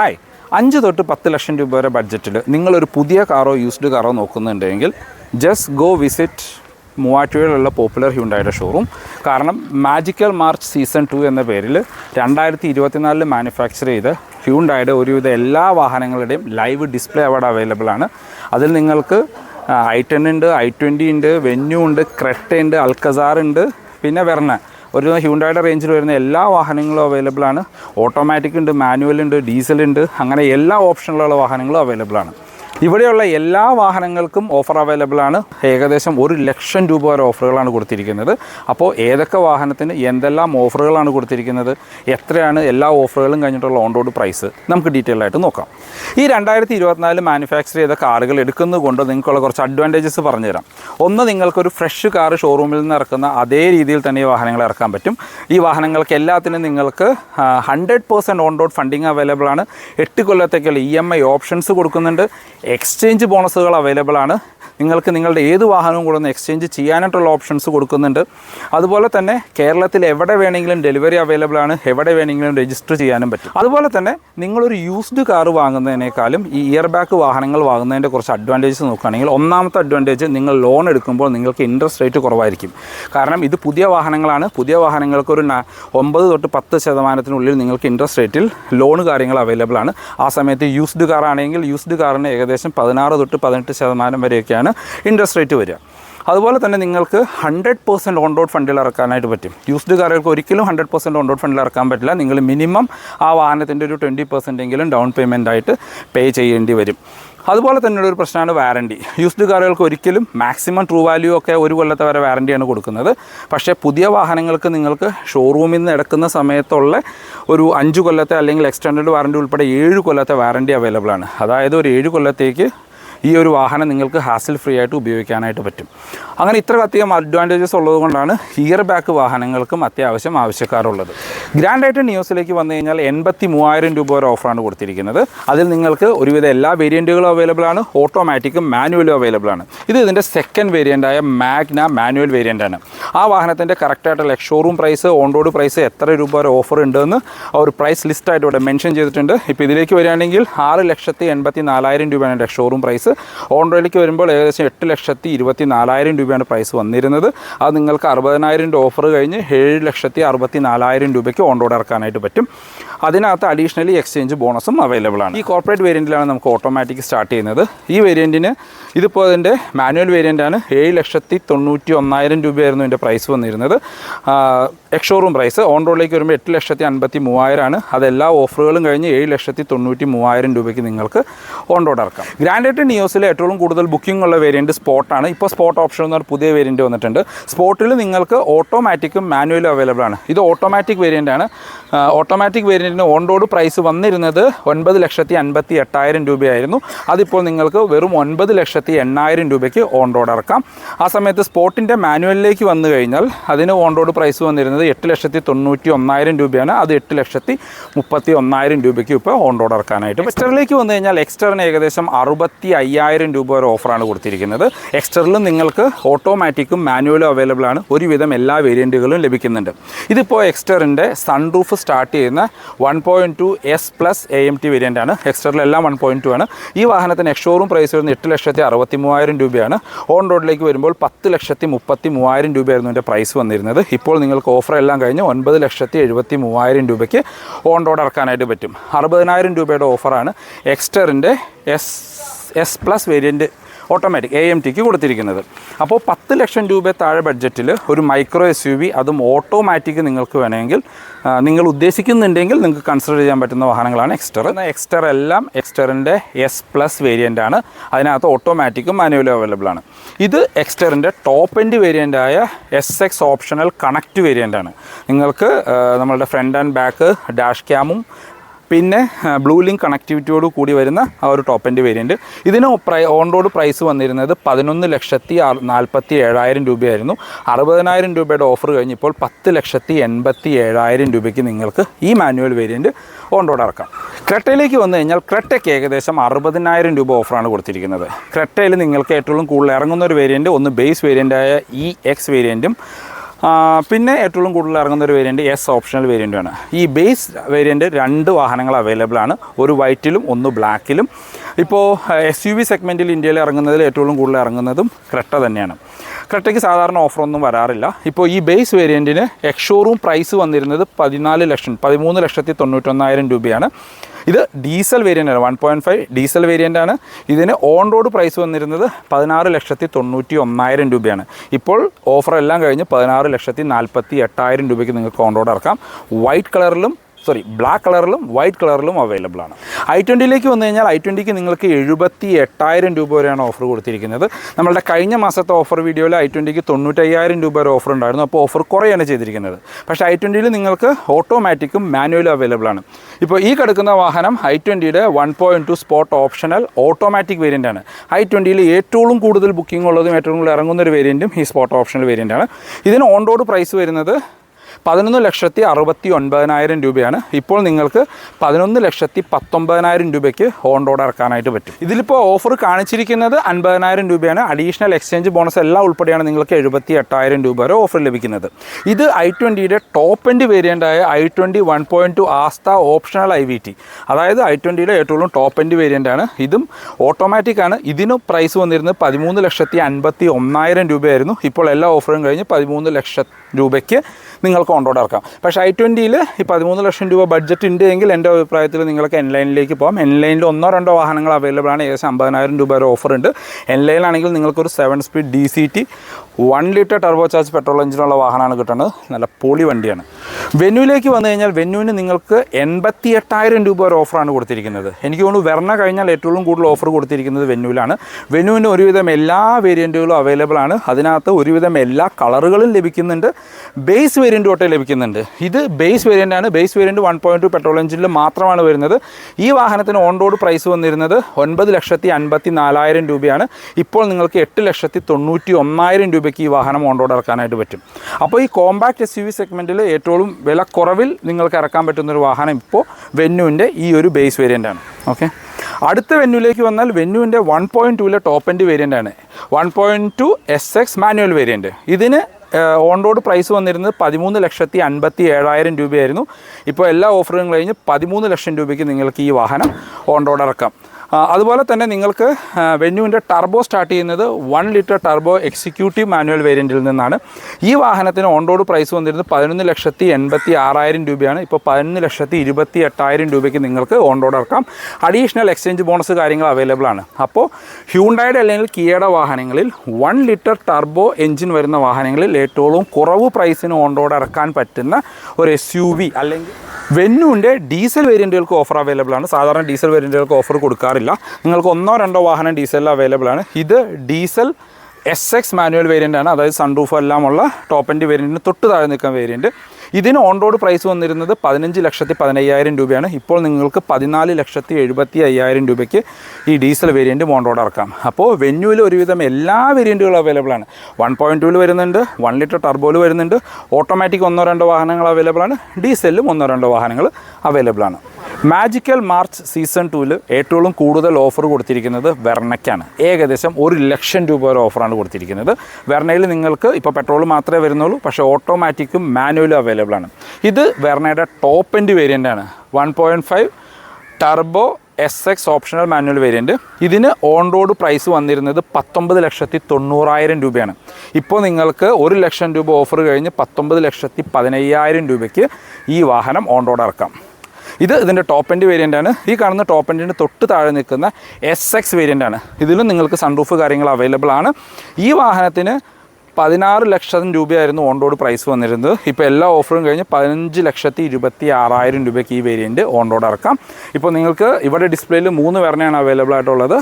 Hi. അഞ്ച് തൊട്ട് പത്ത് ലക്ഷം രൂപ വരെ ബഡ്ജറ്റിൽ നിങ്ങളൊരു പുതിയ കാറോ യൂസ്ഡ് കാറോ നോക്കുന്നുണ്ടെങ്കിൽ ജസ്റ്റ് ഗോ വിസിറ്റ് മൂവാറ്റുപുഴയിലുള്ള പോപ്പുലർ ഹ്യൂണ്ടായുടെ ഷോറൂം കാരണം മാജിക്കൽ മാർച്ച് സീസൺ ടു എന്ന പേരിൽ രണ്ടായിരത്തി ഇരുപത്തിനാലിൽ മാനുഫാക്ചർ ചെയ്ത ഹ്യൂണ്ടായുടെ ഒരുവിധ എല്ലാ വാഹനങ്ങളുടെയും ലൈവ് ഡിസ്പ്ലേ അവിടെ അവൈലബിൾ ആണ്. അതിൽ നിങ്ങൾക്ക് ഐ ടെൻ ഉണ്ട് ഐ ട്വന്റി ഉണ്ട് വെന്യൂ ഉണ്ട് ക്രെട്ട ഉണ്ട് അൽക്കസാർ ഉണ്ട് പിന്നെ വെർണ ഒരു ഹ്യൂണ്ടായുടെ റേഞ്ചിൽ വരുന്ന എല്ലാ വാഹനങ്ങളും അവൈലബിൾ ആണ്. ഓട്ടോമാറ്റിക് ഉണ്ട് മാനുവൽ ഉണ്ട് ഡീസൽ ഉണ്ട് അങ്ങനെ എല്ലാ ഓപ്ഷനിലുള്ള വാഹനങ്ങളും അവൈലബിൾ ആണ്. ഇവിടെയുള്ള എല്ലാ വാഹനങ്ങൾക്കും ഓഫർ അവൈലബിൾ ആണ്. ഏകദേശം ഒരു ലക്ഷം രൂപ വരെ ഓഫറുകളാണ് കൊടുത്തിരിക്കുന്നത്. അപ്പോൾ ഏതൊക്കെ വാഹനത്തിന് എന്തെല്ലാം ഓഫറുകളാണ് കൊടുത്തിരിക്കുന്നത്? എത്രയാണ് എല്ലാ ഓഫറുകളും കഴിഞ്ഞിട്ടുള്ള ഓൺ റോഡ് പ്രൈസ് നമുക്ക് ഡീറ്റെയിൽ ആയിട്ട് നോക്കാം. ഈ രണ്ടായിരത്തി ഇരുപത്തിനാല് മാനുഫാക്ചർ ചെയ്ത കാറുകൾ എടുക്കുന്നതുകൊണ്ട് നിങ്ങൾക്കുള്ള കുറച്ച് അഡ്വാന്റേജസ് പറഞ്ഞുതരാം. ഒന്ന് നിങ്ങൾക്കൊരു ഫ്രഷ് കാർ ഷോറൂമിൽ നിന്ന് ഇറക്കുന്ന അതേ രീതിയിൽ തന്നെ ഈ വാഹനങ്ങൾ ഇറക്കാൻ പറ്റും. ഈ വാഹനങ്ങൾക്ക് എല്ലാത്തിനും നിങ്ങൾക്ക് hundred percent on road funding available ആണ്. എട്ട് കൊല്ലത്തേക്കുള്ള ഇ എം ഐ ഓപ്ഷൻസ് കൊടുക്കുന്നുണ്ട്. എക്സ്ചേഞ്ച് ബോണസുകൾ അവൈലബിൾ ആണ്. നിങ്ങൾക്ക് നിങ്ങളുടെ ഏത് വാഹനവും കൂടെ ഒന്ന് എക്സ്ചേഞ്ച് ചെയ്യാനായിട്ടുള്ള ഓപ്ഷൻസ് കൊടുക്കുന്നുണ്ട്. അതുപോലെ തന്നെ കേരളത്തിൽ എവിടെ വേണമെങ്കിലും ഡെലിവറി അവൈലബിൾ ആണ് എവിടെ വേണമെങ്കിലും രജിസ്റ്റർ ചെയ്യാനും പറ്റും. അതുപോലെ തന്നെ നിങ്ങളൊരു യൂസ്ഡ് കാർ വാങ്ങുന്നതിനേക്കാളും ഈ ഇയർ ബാക്ക് വാഹനങ്ങൾ വാങ്ങുന്നതിന്റെ കുറച്ച് അഡ്വാന്റേജസ് നോക്കുകയാണെങ്കിൽ ഒന്നാമത്തെ അഡ്വാന്റേജ് നിങ്ങൾ ലോൺ എടുക്കുമ്പോൾ നിങ്ങൾക്ക് ഇൻട്രസ്റ്റ് റേറ്റ് കുറവായിരിക്കും. കാരണം ഇത് പുതിയ വാഹനങ്ങളാണ്. പുതിയ വാഹനങ്ങൾക്ക് ഒരു ഒമ്പത് തൊട്ട് പത്ത് ശതമാനത്തിനുള്ളിൽ നിങ്ങൾക്ക് ഇൻട്രസ്റ്റ് റേറ്റിൽ ലോൺ കാര്യങ്ങൾ അവൈലബിൾ ആണ്. ആ സമയത്ത് യൂസ്ഡ് കാർ ആണെങ്കിൽ യൂസ്ഡ് കാറിന് ഏകദേശം പതിനാറ് തൊട്ട് പതിനെട്ട് ശതമാനം വരെയൊക്കെയാണ് ഇൻട്രസ്റ്റ് റേറ്റ് വരിക. അതുപോലെ തന്നെ നിങ്ങൾക്ക് ഹൺഡ്രഡ് പെർസെന്റ് ഓൺ റോഡ് ഫണ്ടിൽ ഇറക്കാനായിട്ട് പറ്റും. യൂസ്ഡ് കാറുകൾക്ക് ഒരിക്കലും ഹൺഡ്രഡ് പെർസെന്റ് ഓൺ റോഡ് ഫണ്ടിൽ ഇറക്കാൻ പറ്റില്ല. നിങ്ങൾ മിനിമം ആ വാഹനത്തിന്റെ ഒരു ട്വന്റി പെർസെന്റ് എങ്കിലും ഡൗൺ പേയ്മെന്റ് ആയിട്ട് പേ ചെയ്യേണ്ടി വരും. അതുപോലെ തന്നെയുള്ള ഒരു പ്രശ്നമാണ് വാറണ്ടി യൂസ്ഡ് കാറുകൾക്ക് ഒരിക്കലും മാക്സിമം ട്രൂ വാല്യൂ ഒക്കെ ഒരു കൊല്ലത്തെ വരെ വാറണ്ടിയാണ് കൊടുക്കുന്നത്. പക്ഷേ പുതിയ വാഹനങ്ങൾക്ക് നിങ്ങൾക്ക് ഷോറൂമിൽ നിന്ന് എടുക്കുന്ന സമയത്തുള്ള ഒരു അഞ്ച് കൊല്ലത്തെ അല്ലെങ്കിൽ എക്സ്റ്റൻഡഡ് വാറണ്ടി ഉൾപ്പെടെ ഏഴ് കൊല്ലത്തെ വാറണ്ടി അവൈലബിൾ ആണ്. അതായത് ഒരു ഏഴ് കൊല്ലത്തേക്ക് ഈ ഒരു വാഹനം നിങ്ങൾക്ക് ഹാസിൽ ഫ്രീ ആയിട്ട് ഉപയോഗിക്കാനായിട്ട് പറ്റും. അങ്ങനെ ഇത്ര അധികം അഡ്വാന്റേജസ് ഉള്ളതുകൊണ്ടാണ് ഇയർ ബാക്ക് വാഹനങ്ങൾക്കും അത്യാവശ്യം ആവശ്യക്കാരുള്ളത്. ഗ്രാൻഡ് ആയിട്ട് ന്യൂസിലേക്ക് വന്നു കഴിഞ്ഞാൽ എൺപത്തി മൂവായിരം രൂപ ഒരു ഓഫറാണ് കൊടുത്തിരിക്കുന്നത്. അതിൽ നിങ്ങൾക്ക് ഒരുവിധ എല്ലാ വേരിയന്റുകളും അവൈലബിൾ ആണ്. ഓട്ടോമാറ്റിക്കും മാനുവലും അവൈലബിൾ ആണ്. ഇത് ഇതിന്റെ സെക്കൻഡ് വേരിയന്റായ മാഗ്ന മാനുവൽ വേരിയന്റ് ആണ്. ആ വാഹനത്തിന്റെ കറക്റ്റായിട്ടുള്ള showroom price on road price എത്ര രൂപ ഒരു ഓഫർ ഉണ്ടെന്ന് ആ ഒരു പ്രൈസ് ലിസ്റ്റായിട്ട് ഇവിടെ മെൻഷൻ ചെയ്തിട്ടുണ്ട്. ഇപ്പോൾ ഇതിലേക്ക് വരികയാണെങ്കിൽ ആറ് ലക്ഷത്തി എൺപത്തി നാലായിരം രൂപയാണ് ഷോറൂം പ്രൈസ് ഓൺ റോഡിലേക്ക് വരുമ്പോൾ ഏകദേശം എട്ട് ലക്ഷത്തി ഇരുപത്തി നാലായിരം രൂപയാണ് പ്രൈസ് വന്നിരുന്നത്. അത് നിങ്ങൾക്ക് അറുപതിനായിരം രൂപ ഓഫർ കഴിഞ്ഞ് ഏഴ് ലക്ഷത്തി അറുപത്തി നാലായിരം രൂപയ്ക്ക് ഓൺ റോഡ് ഇറക്കാനായിട്ട് പറ്റും. അതിനകത്ത് അഡീഷണലി എക്സ്ചേഞ്ച് ബോണസും അവൈലബിൾ ആണ്. ഈ കോർപ്പറേറ്റ് വേരിയന്റിലാണ് നമുക്ക് ഓട്ടോമാറ്റിക് സ്റ്റാർട്ട് ചെയ്യുന്നത്. ഈ വേരിയന്റിന് ഇതിപ്പോൾ അതിന്റെ മാനുവൽ വേരിയന്റാണ് ഏഴ് ലക്ഷത്തി തൊണ്ണൂറ്റി ഒന്നായിരം രൂപയായിരുന്നു ഇതിന്റെ പ്രൈസ് വന്നിരുന്നത്. എക്സ്ഷോറൂം പ്രൈസ് ഓൺ റോഡിലേക്ക് വരുമ്പോൾ എട്ട് ലക്ഷത്തി അൻപത്തി മൂവായിരമാണ് അതെല്ലാ ഓഫറുകളും കഴിഞ്ഞ് ഏഴ് ലക്ഷത്തി തൊണ്ണൂറ്റി മൂവായിരം രൂപയ്ക്ക് നിങ്ങൾക്ക് ഓൺ റോഡ് ഇറക്കാം. ഗ്രാൻഡേറ്റ് നിയോസിലെ ഏറ്റവും കൂടുതൽ ബുക്കിംഗ് ഉള്ള വേരിയന്റ് സ്പോട്ടാണ് ഇപ്പോൾ സ്പോട്ട് ഓപ്ഷൻ എന്ന് പറഞ്ഞ പുതിയ വേരിയന്റ് വന്നിട്ടുണ്ട്. സ്പോട്ടിൽ നിങ്ങൾക്ക് ഓട്ടോമാറ്റിക്കും മാനുവലും അവൈലബിൾ ആണ്. ഇത് ഓട്ടോമാറ്റിക് വേരിയന്റ് ആണ്. ഓട്ടോമാറ്റിക് വേരിയന്റിന് ഓൺ റോഡ് പ്രൈസ് വന്നിരുന്നത് ഒൻപത് ലക്ഷത്തി അൻപത്തി എട്ടായിരം രൂപയായിരുന്നു. അതിപ്പോൾ നിങ്ങൾക്ക് വെറും ഒൻപത് ലക്ഷത്തി എണ്ണായിരം രൂപയ്ക്ക് ഓൺ റോഡ് ഇറക്കാം. ആ സമയത്ത് സ്പോട്ടിന്റെ മാനുവലിലേക്ക് വന്നു കഴിഞ്ഞാൽ അതിന് ഓൺ റോഡ് പ്രൈസ് വന്നിരുന്നത് എട്ട് ലക്ഷത്തി തൊണ്ണൂറ്റി ഒന്നായിരം രൂപയാണ്. അത് എട്ട് ലക്ഷത്തി മുപ്പത്തി ഒന്നായിരം രൂപയ്ക്ക് ഇപ്പോൾ റോഡ് ഇറക്കാനായിട്ട് എക്സ്റ്ററിലേക്ക് വന്നു കഴിഞ്ഞാൽ എക്സ്റ്ററിന് ഏകദേശം അറുപത്തി അയ്യായിരം രൂപ ഒരു ഓഫറാണ് കൊടുത്തിരിക്കുന്നത്. എക്സ്റ്ററിൽ നിങ്ങൾക്ക് ഓട്ടോമാറ്റിക്കും മാനുവലും അവൈലബിൾ ആണ്. ഒരുവിധം എല്ലാ വേരിയന്റുകളും ലഭിക്കുന്നുണ്ട്. ഇതിപ്പോൾ എക്സ്റ്ററിന്റെ സൺറൂഫ് സ്റ്റാർട്ട് ചെയ്യുന്ന one point two S plus A M T variant ആണ്. എക്സ്റ്ററിലെല്ലാം വൺ പോയിന്റ് ടു ആണ്. ഈ വാഹനത്തിന് എക്സ്ഷോറൂം പ്രൈസ് വരുന്നത് എട്ട് ലക്ഷത്തി അറുപത്തി മൂവായിരം രൂപയാണ് ഓൺ റോഡിലേക്ക് വരുമ്പോൾ പത്ത് ലക്ഷത്തി മുപ്പത്തി മൂവായിരം രൂപയായിരുന്നു എന്റെ പ്രൈസ് വന്നിരുന്നത്. ഇപ്പോൾ നിങ്ങൾക്ക് ഓഫർ എല്ലാം കഴിഞ്ഞ് ഒൻപത് ലക്ഷത്തി എഴുപത്തി മൂവായിരം രൂപയ്ക്ക് ഓൺ റോഡ് ഇറക്കാനായിട്ട് പറ്റും. അറുപതിനായിരം രൂപയുടെ ഓഫറാണ് എക്സ്റ്ററിന്റെ S S plus variant automatic A M tick കൊടുത്തിരിക്കുന്നത്. അപ്പോൾ പത്ത് ലക്ഷം രൂപ താഴെ ബഡ്ജറ്റിൽ ഒരു മൈക്രോ എസ് യു വി അതും ഓട്ടോമാറ്റിക് നിങ്ങൾക്ക് വേണമെങ്കിൽ നിങ്ങൾ ഉദ്ദേശിക്കുന്നുണ്ടെങ്കിൽ നിങ്ങൾക്ക് കൺസിഡർ ചെയ്യാൻ പറ്റുന്ന വാഹനങ്ങളാണ് എക്സ്റ്റർ എക്സ്റ്റർ എല്ലാം എക്സ്റ്ററിന്റെ എസ് പ്ലസ് വേരിയന്റ് ആണ്. അതിനകത്ത് ഓട്ടോമാറ്റിക്കും മാനുവലും അവൈലബിൾ ആണ്. ഇത് എക്സ്റ്ററിന്റെ top end വേരിയന്റായ S X optional connect variant ആണ്. നിങ്ങൾക്ക് നമ്മളുടെ ഫ്രണ്ട് ആൻഡ് ബാക്ക് ഡാഷ് ക്യാമും പിന്നെ ബ്ലൂ ലിങ്ക് കണക്ടിവിറ്റിയോട് കൂടി വരുന്ന ആ ഒരു ടോപ്പ് എൻഡ് വേരിയന്റ് ഇതിന് പ്രൈ ഓൺ റോഡ് പ്രൈസ് വന്നിരുന്നത് പതിനൊന്ന് ലക്ഷത്തി നാൽപ്പത്തി ഏഴായിരം രൂപയായിരുന്നു. അറുപതിനായിരം രൂപയുടെ ഓഫർ കഴിഞ്ഞ് ഇപ്പോൾ പത്ത് ലക്ഷത്തി എൺപത്തി ഏഴായിരം രൂപയ്ക്ക് നിങ്ങൾക്ക് ഈ മാനുവൽ വേരിയന്റ് ഓൺ റോഡ് ഇറക്കാം. ക്രെട്ടയിലേക്ക് വന്നു കഴിഞ്ഞാൽ ക്രെട്ടയ്ക്ക് ഏകദേശം അറുപതിനായിരം രൂപ ഓഫറാണ് കൊടുത്തിരിക്കുന്നത്. ക്രെട്ടയിൽ നിങ്ങൾക്ക് ഏറ്റവും കൂടുതൽ ഇറങ്ങുന്ന ഒരു വേരിയന്റ് ഒന്ന് ബേസ് വേരിയന്റായ ഇ എക്സ് വേരിയന്റും പിന്നെ ഏറ്റവും കൂടുതൽ ഇറങ്ങുന്ന ഒരു വേരിയന്റ് എസ് ഓപ്ഷണൽ വേരിയന്റാണ് ഈ ബേസ് വേരിയന്റ് രണ്ട് വാഹനങ്ങൾ അവൈലബിൾ ആണ്. ഒരു വൈറ്റിലും ഒന്ന് ബ്ലാക്കിലും ഇപ്പോൾ എസ് യു വി സെഗ്മെന്റിൽ ഇന്ത്യയിൽ ഇറങ്ങുന്നതിൽ ഏറ്റവും കൂടുതൽ ഇറങ്ങുന്നതും ക്രെട്ട തന്നെയാണ്. ക്രെട്ടയ്ക്ക് സാധാരണ ഓഫറൊന്നും വരാറില്ല. ഇപ്പോൾ ഈ ബേസ് വേരിയന്റിന് എക്സ്ഷോറൂം പ്രൈസ് വന്നിരുന്നത് പതിനാല് ലക്ഷം പതിമൂന്ന് ലക്ഷത്തി തൊണ്ണൂറ്റൊന്നായിരം രൂപയാണ്. ഇത് ഡീസൽ വേരിയന്റ് ആണ്. One point five diesel variant ആണ്. ഇതിന് ഓൺ റോഡ് പ്രൈസ് വന്നിരുന്നത് പതിനാറ് ലക്ഷത്തി തൊണ്ണൂറ്റി ഒന്നായിരം രൂപയാണ്. ഇപ്പോൾ ഓഫർ എല്ലാം കഴിഞ്ഞ് പതിനാറ് ലക്ഷത്തി നാൽപ്പത്തി എട്ടായിരം രൂപയ്ക്ക് നിങ്ങൾക്ക് ഓൺ റോഡ് ഇറക്കാം. വൈറ്റ് കളറിലും സോറി ബ്ലാക്ക് കളറിലും വൈറ്റ് കളറിലും അവൈലബിൾ ആണ്. ഐ ട്വന്റിയിലേക്ക് വന്നു കഴിഞ്ഞാൽ ഐ ട്വന്റിക്ക് നിങ്ങൾക്ക് എഴുപത്തി എട്ടായിരം രൂപ വരെയാണ് ഓഫർ കൊടുത്തിരിക്കുന്നത്. നമ്മളുടെ കഴിഞ്ഞ മാസത്തെ ഓഫർ വീഡിയോയിൽ ഐ ട്വന്റിക്ക് തൊണ്ണൂറ്റയ്യായിരം രൂപ വരെ ഓഫർ ഉണ്ടായിരുന്നു. അപ്പോൾ ഓഫർ കുറയാണ് ചെയ്തിരിക്കുന്നത്. പക്ഷേ ഐ ട്വന്റിയിൽ നിങ്ങൾക്ക് ഓട്ടോമാറ്റിക്കും മാനുവലും അവൈലബിൾ ആണ്. ഇപ്പോൾ ഈ കിടക്കുന്ന വാഹനം ഐ ട്വന്റിയുടെ one point two Sportz optional automatic variant ആണ്. ഐ ട്വന്റിയിൽ ഏറ്റവും കൂടുതൽ ബുക്കിംഗ് ഉള്ളതും ഏറ്റവും കൂടുതൽ ഇറങ്ങുന്ന ഒരു വേരിയന്റും ഈ സ്പോട്ട് ഓപ്ഷണൽ വേരിയന്റ് ആണ്. ഇതിന് ഓൺ റോഡ് പ്രൈസ് വരുന്നത് പതിനൊന്ന് ലക്ഷത്തി അറുപത്തി ഒൻപതിനായിരം രൂപയാണ്. ഇപ്പോൾ നിങ്ങൾക്ക് പതിനൊന്ന് ലക്ഷത്തി പത്തൊമ്പതിനായിരം രൂപയ്ക്ക് ഓൺ റോഡ് ഇറക്കാനായിട്ട് പറ്റും. ഇതിലിപ്പോൾ ഓഫർ കാണിച്ചിരിക്കുന്നത് അൻപതിനായിരം രൂപയാണ്. അഡീഷണൽ എക്സ്ചേഞ്ച് ബോണസ് എല്ലാം ഉൾപ്പെടെയാണ് നിങ്ങൾക്ക് എഴുപത്തി എട്ടായിരം രൂപ വരെ ഓഫർ ലഭിക്കുന്നത്. ഇത് ഐ ട്വന്റിയുടെ top end വേരിയന്റായ i twenty one point two Asta optional I V T അതായത് ഐ ട്വന്റിയുടെ ഏറ്റവും ടോപ്പ് എൻഡ് വേരിയന്റാണ് ഇതും ഓട്ടോമാറ്റിക് ആണ്. ഇതിന് പ്രൈസ് വന്നിരുന്നത് പതിമൂന്ന് ലക്ഷത്തി അൻപത്തി ഒന്നായിരം രൂപയായിരുന്നു. ഇപ്പോൾ എല്ലാ ഓഫറും കഴിഞ്ഞ് പതിമൂന്ന് ലക്ഷം രൂപയ്ക്ക് നിങ്ങൾക്ക് ഓൺ ഇറക്കാം. പക്ഷേ ഐ ട്വന്റിയിൽ ഈ പതിമൂന്ന് ലക്ഷം രൂപ ബഡ്ജറ്റ് ഉണ്ട് എങ്കിൽ എന്റെ അഭിപ്രായത്തിൽ നിങ്ങൾക്ക് എൻ ലൈനിലേക്ക് പോകാം എൻ ലൈനിൽ ഒന്നോ രണ്ടോ വാഹനങ്ങൾ അവൈലബിൾ ആണ്. ഏകദേശം അമ്പതിനായിരം രൂപ വരെ ഓഫർ ഉണ്ട്. എൻ ലൈനിലാണെങ്കിൽ നിങ്ങൾക്കൊരു seven speed D C T one litre turbo charge petrol എഞ്ചിനുള്ള വാഹനമാണ് കിട്ടുന്നത്. നല്ല പൊളി വണ്ടിയാണ്. വെന്യൂലേക്ക് വന്നു കഴിഞ്ഞാൽ വെന്യൂവിന് നിങ്ങൾക്ക് എൺപത്തി എട്ടായിരം രൂപ ഒരു ഓഫറാണ് കൊടുത്തിരിക്കുന്നത്. എനിക്ക് തോന്നുന്നു വെർണ കഴിഞ്ഞാൽ ഏറ്റവും കൂടുതൽ ഓഫർ കൊടുത്തിരിക്കുന്നത് വെന്യൂവിലാണ് വെന്യൂവിന് ഒരുവിധം എല്ലാ വേരിയന്റുകളും അവൈലബിൾ ആണ്. അതിനകത്ത് ഒരുവിധം എല്ലാ കളറുകളും ലഭിക്കുന്നുണ്ട്. ബേസ് വേരിയന്റ് തൊട്ടേ ലഭിക്കുന്നുണ്ട്. ഇത് ബേസ് വേരിയന്റ് ആണ്. Base variant one point two petrol എഞ്ചിനിൽ മാത്രമാണ് വരുന്നത്. ഈ വാഹനത്തിന് ഓൺ റോഡ് പ്രൈസ് വന്നിരുന്നത് ഒൻപത് ലക്ഷത്തി അൻപത്തി നാലായിരം രൂപയാണ്. ഇപ്പോൾ നിങ്ങൾക്ക് എട്ട് ലക്ഷത്തി തൊണ്ണൂറ്റി ഒന്നായിരം രൂപയ്ക്ക് ഈ വാഹനം ഓൺ റോഡ് ഇറക്കാനായിട്ട് പറ്റും. അപ്പോൾ ഈ കോമ്പാക്ട് എസ് യു വി സെഗ്മെന്റിൽ ഏറ്റവും വില കുറവിൽ നിങ്ങൾക്ക് ഇറക്കാൻ പറ്റുന്ന ഒരു വാഹനം ഇപ്പോൾ വെന്നുവിന്റെ ഈ ഒരു ബേസ് വേരിയന്റ് ആണ്. ഓക്കെ അടുത്ത വെന്നുവിലേക്ക് വന്നാൽ വെന്നുവിന്റെ വൺ പോയിന്റ് ടുവിലെ ടോപ്പ് എൻഡ് ആണ്. One point two S X manual variant ഇതിന് ഓൺ റോഡ് പ്രൈസ് വന്നിരുന്നത് പതിമൂന്ന് ലക്ഷത്തി അൻപത്തി ഏഴായിരം രൂപയായിരുന്നു. ഇപ്പോൾ എല്ലാ ഓഫറുകളും കഴിഞ്ഞ് പതിമൂന്ന് ലക്ഷം രൂപയ്ക്ക് നിങ്ങൾക്ക് ഈ വാഹനം ഓൺ റോഡ് ഇറക്കാം. അതുപോലെ തന്നെ നിങ്ങൾക്ക് വെന്യൂവിന്റെ ടർബോ സ്റ്റാർട്ട് ചെയ്യുന്നത് one litre turbo executive manual വേരിയന്റിൽ നിന്നാണ്. ഈ വാഹനത്തിന് ഓൺ റോഡ് പ്രൈസ് വന്നിരുന്നത് പതിനൊന്ന് ലക്ഷത്തി എൺപത്തി ആറായിരം രൂപയാണ്. ഇപ്പോൾ പതിനൊന്ന് ലക്ഷത്തി ഇരുപത്തി എട്ടായിരം രൂപയ്ക്ക് നിങ്ങൾക്ക് ഓൺ റോഡ് ഇറക്കാം. അഡീഷണൽ എക്സ്ചേഞ്ച് ബോണസ് കാര്യങ്ങൾ അവൈലബിൾ ആണ്. അപ്പോൾ ഹ്യൂണ്ടായുടെ അല്ലെങ്കിൽ കിയയുടെ വാഹനങ്ങളിൽ വൺ ലിറ്റർ ടർബോ എഞ്ചിൻ വരുന്ന വാഹനങ്ങളിൽ ഏറ്റവും കുറവ് പ്രൈസിന് ഓൺ റോഡ് ഇറക്കാൻ പറ്റുന്ന ഒരു എസ് യു വി അല്ലെങ്കിൽ വെന്നുവിന്റെ ഡീസൽ വേരിയന്റുകൾക്ക് ഓഫർ അവൈലബിൾ ആണ്. സാധാരണ ഡീസൽ വേരിയന്റുകൾക്ക് ഓഫർ കൊടുക്കാറില്ല. നിങ്ങൾക്ക് ഒന്നോ രണ്ടോ വാഹനം ഡീസലിൽ അവൈലബിൾ ആണ്. ഇത് diesel S X manual variant ആണ്. അതായത് സൺറൂഫ് എല്ലാമുള്ള ടോപ്പ് എൻഡ് വേരിയന്റിന് തൊട്ട് താഴെ നിൽക്കാൻ വേരിയന്റ് ഇതിന് ഓൺ റോഡ് പ്രൈസ് വന്നിരുന്നത് പതിനഞ്ച് ലക്ഷത്തി പതിനയ്യായിരം രൂപയാണ്. ഇപ്പോൾ നിങ്ങൾക്ക് പതിനാല് ലക്ഷത്തി എഴുപത്തി അയ്യായിരം രൂപയ്ക്ക് ഈ ഡീസൽ വേരിയന്റ് ഓൺ റോഡ് ഇറക്കാം. അപ്പോൾ വെന്യൂവിൽ ഒരുവിധം എല്ലാ വേരിയന്റുകളും അവൈലബിൾ ആണ്. വൺ പോയിന്റ് ടുവിൽ വരുന്നുണ്ട്. വൺ ലിറ്റർ ടർബോയിൽ വരുന്നുണ്ട്. ഓട്ടോമാറ്റിക് ഒന്നോ രണ്ടോ വാഹനങ്ങൾ അവൈലബിൾ ആണ്. ഡീസലിലും ഒന്നോ രണ്ടോ വാഹനങ്ങൾ അവൈലബിൾ ആണ്. മാജിക്കൽ മാർച്ച് സീസൺ ടൂവിൽ ഏറ്റവും കൂടുതൽ ഓഫർ കൊടുത്തിരിക്കുന്നത് വെർണയ്ക്കാണ്. ഏകദേശം ഒരു ലക്ഷം രൂപ വരെ ഓഫറാണ് കൊടുത്തിരിക്കുന്നത്. വെർണയിൽ നിങ്ങൾക്ക് ഇപ്പോൾ പെട്രോൾ മാത്രമേ വരുന്നുള്ളൂ പക്ഷേ ഓട്ടോമാറ്റിക്കും മാനുവലും അവൈലബിൾ ആണ്. ഇത് വെർണയുടെ ടോപ്പ് എൻഡ് വേരിയന്റ് ആണ്. One point five turbo S X optional manual variant ഇതിന് ഓൺ റോഡ് പ്രൈസ് വന്നിരുന്നത് പത്തൊമ്പത് ലക്ഷത്തി തൊണ്ണൂറായിരം രൂപയാണ്. ഇപ്പോൾ നിങ്ങൾക്ക് ഒരു ലക്ഷം രൂപ ഓഫർ കഴിഞ്ഞ് പത്തൊമ്പത് ലക്ഷത്തി പതിനയ്യായിരം രൂപയ്ക്ക് ഈ വാഹനം ഓൺ റോഡ് ഇറക്കാം. ഇത് ഇതിന്റെ ടോപ്പ് എൻഡ് വേരിയന്റ് ആണ്. ഈ കാണുന്ന ടോപ്പ് എൻഡിന്റെ തൊട്ട് താഴെ നിൽക്കുന്ന എസ് എക്സ് വേരിയന്റ് ആണ്. ഇതിലും നിങ്ങൾക്ക് സൺറൂഫ് കാര്യങ്ങൾ അവൈലബിൾ ആണ്. ഈ വാഹനത്തിന് പതിനാറ് ലക്ഷം രൂപയായിരുന്നു ഓൺ റോഡ് പ്രൈസ് വന്നിരുന്നത്. ഇപ്പോൾ എല്ലാ ഓഫറും കഴിഞ്ഞ് പതിനഞ്ച് ലക്ഷത്തി ഇരുപത്തി ആറായിരം രൂപയ്ക്ക് ഈ വേരിയന്റ് ഓൺ റോഡ് ഇറക്കാം. ഇപ്പോൾ നിങ്ങൾക്ക് ഇവിടെ ഡിസ്പ്ലേയിൽ മൂന്ന് വെർണയാണ് അവൈലബിൾ ആയിട്ടുള്ളത്.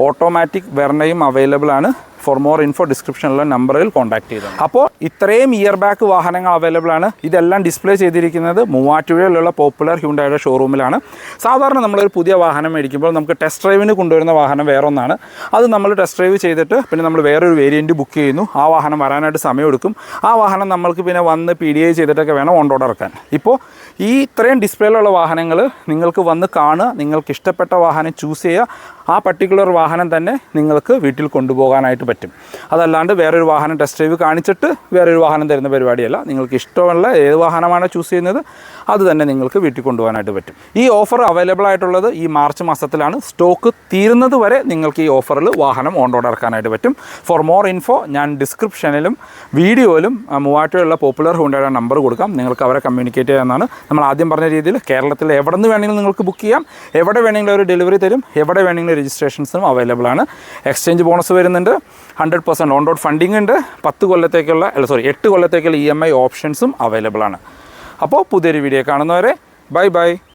ഓട്ടോമാറ്റിക് വെർണയും അവൈലബിൾ ആണ്. ഫോർ മോർ ഇൻഫോ ഡിസ്ക്രിപ്ഷനിലുള്ള നമ്പറിൽ കോൺടാക്ട് ചെയ്തു അപ്പോൾ ഇത്രയും ഇയർ ബാക്ക് വാഹനങ്ങൾ അവൈലബിൾ ആണ്. ഇതെല്ലാം ഡിസ്പ്ലേ ചെയ്തിരിക്കുന്നത് മൂവാറ്റുപുഴയിലുള്ള പോപ്പുലർ ഹ്യൂണ്ടായുടെ ഷോറൂമിലാണ് സാധാരണ നമ്മളൊരു പുതിയ വാഹനം മേടിക്കുമ്പോൾ നമുക്ക് ടെസ്റ്റ് ഡ്രൈവിന് കൊണ്ടുവരുന്ന വാഹനം വേറൊന്നാണ്. അത് നമ്മൾ ടെസ്റ്റ് ഡ്രൈവ് ചെയ്തിട്ട് പിന്നെ നമ്മൾ വേറൊരു വേരിയന്റ് ബുക്ക് ചെയ്യുന്നു. ആ വാഹനം വരാനായിട്ട് സമയമെടുക്കും. ആ വാഹനം നമ്മൾക്ക് പിന്നെ വന്ന് പി ഡി ഐ ചെയ്തിട്ടൊക്കെ വേണം ഓൺ റോഡ് ഇറക്കാൻ. ഇപ്പോൾ ഈ ഇത്രയും ഡിസ്പ്ലേയിലുള്ള വാഹനങ്ങൾ നിങ്ങൾക്ക് വന്ന് കാണുക നിങ്ങൾക്ക് ഇഷ്ടപ്പെട്ട വാഹനം ചൂസ് ചെയ്യുക. ആ പർട്ടിക്കുലർ വാഹനം തന്നെ നിങ്ങൾക്ക് വീട്ടിൽ കൊണ്ടുപോകാനായിട്ട് പറ്റും. അതല്ലാണ്ട് വേറൊരു വാഹനം ടെസ്റ്റ് ഡ്രൈവ് കാണിച്ചിട്ട് വേറൊരു വാഹനം തരുന്ന പരിപാടിയല്ല. നിങ്ങൾക്ക് ഇഷ്ടമുള്ള ഏത് വാഹനമാണ് ചൂസ് ചെയ്യുന്നത് അത് തന്നെ നിങ്ങൾക്ക് വീട്ടിൽ കൊണ്ടുപോകാനായിട്ട് പറ്റും. ഈ ഓഫർ അവൈലബിൾ ആയിട്ടുള്ളത് ഈ മാർച്ച് മാസത്തിലാണ്. സ്റ്റോക്ക് തീരുന്നത് വരെ നിങ്ങൾക്ക് ഈ ഓഫറിൽ വാഹനം ഓൺ റോഡ് ഇറക്കാനായിട്ട് പറ്റും. ഫോർ മോർ ഇൻഫോ ഞാൻ ഡിസ്ക്രിപ്ഷനിലും വീഡിയോയിലും മൂവാറ്റുള്ള പോപ്പുലർ ഹുണ്ടയുടെ നമ്പർ കൊടുക്കാം. നിങ്ങൾക്ക് അവരെ കമ്മ്യൂണിക്കേറ്റ് ചെയ്യാമെന്നാണ് നമ്മൾ ആദ്യം പറഞ്ഞ രീതിയിൽ കേരളത്തിൽ എവിടെ നിന്ന് വേണമെങ്കിലും നിങ്ങൾക്ക് ബുക്ക് ചെയ്യാം. എവിടെ വേണമെങ്കിലും അവർ ഡെലിവറി തരും. എവിടെ വേണമെങ്കിലും രജിസ്ട്രേഷൻസും അവൈലബിൾ ആണ്. എക്സ്ചേഞ്ച് ബോണസ് വരുന്നുണ്ട്. Hundred percent on road funding ഉണ്ട്. പത്ത് കൊല്ലത്തേക്കുള്ള അല്ല സോറി എട്ട് കൊല്ലത്തേക്കുള്ള ഇ എം ഐ ഓപ്ഷൻസും അവൈലബിൾ ആണ്. അപ്പോൾ പുതിയൊരു വീഡിയോ കാണുന്നവരെ ബൈ ബൈ